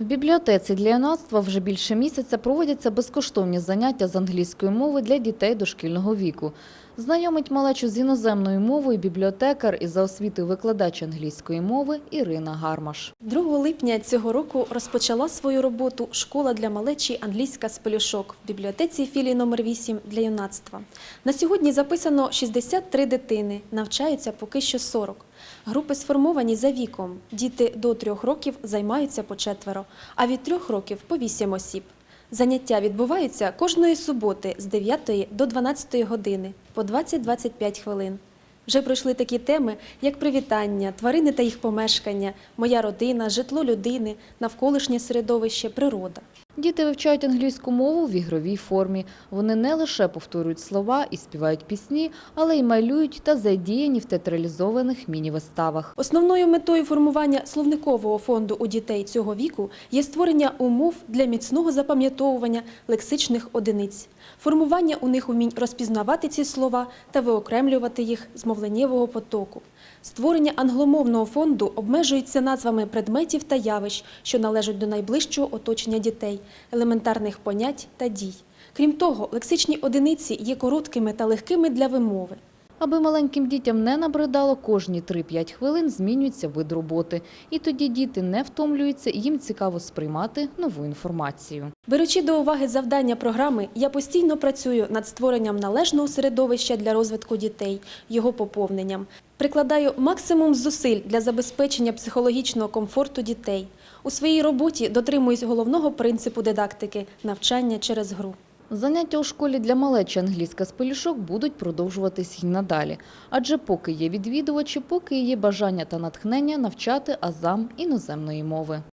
В бібліотеці для юнацтва вже більше місяця проводяться безкоштовні заняття з англійської мови для дітей дошкільного віку. Знайомить малечу з іноземною мовою бібліотекар і за освітою викладач англійської мови Ірина Гармаш. 2 липня цього року розпочала свою роботу школа для малечі англійська з пелюшок в бібліотеці філії номер 8 для юнацтва. На сьогодні записано 63 дитини, навчаються поки що 40. Групи сформовані за віком. Діти до 3 років займаються по четверо, а від 3 років по 8 осіб. Заняття відбуваються кожної суботи з 9 до 12 години по 20-25 хвилин. Вже пройшли такі теми, як привітання, тварини та їх помешкання, моя родина, житло людини, навколишнє середовище, природа. Діти вивчають англійську мову в ігровій формі. Вони не лише повторюють слова і співають пісні, але й малюють та задіяні в театралізованих міні-виставах. Основною метою формування словникового фонду у дітей цього віку є створення умов для міцного запам'ятовування лексичних одиниць, формування у них умінь розпізнавати ці слова та виокремлювати їх з мовленнєвого потоку. Створення англомовного фонду обмежується назвами предметів та явищ, що належать до найближчого оточення дітей, елементарних понять та дій. Крім того, лексичні одиниці є короткими та легкими для вимови. Аби маленьким дітям не набридало, кожні 3-5 хвилин змінюється вид роботи. І тоді діти не втомлюються, і їм цікаво сприймати нову інформацію. Беручи до уваги завдання програми, я постійно працюю над створенням належного середовища для розвитку дітей, його поповненням. Прикладаю максимум зусиль для забезпечення психологічного комфорту дітей. У своїй роботі дотримуюсь головного принципу дидактики навчання через гру. Заняття у школі для малечі англійська з пелюшок будуть продовжуватись і надалі. Адже поки є відвідувачі, поки є бажання та натхнення навчати азам іноземної мови.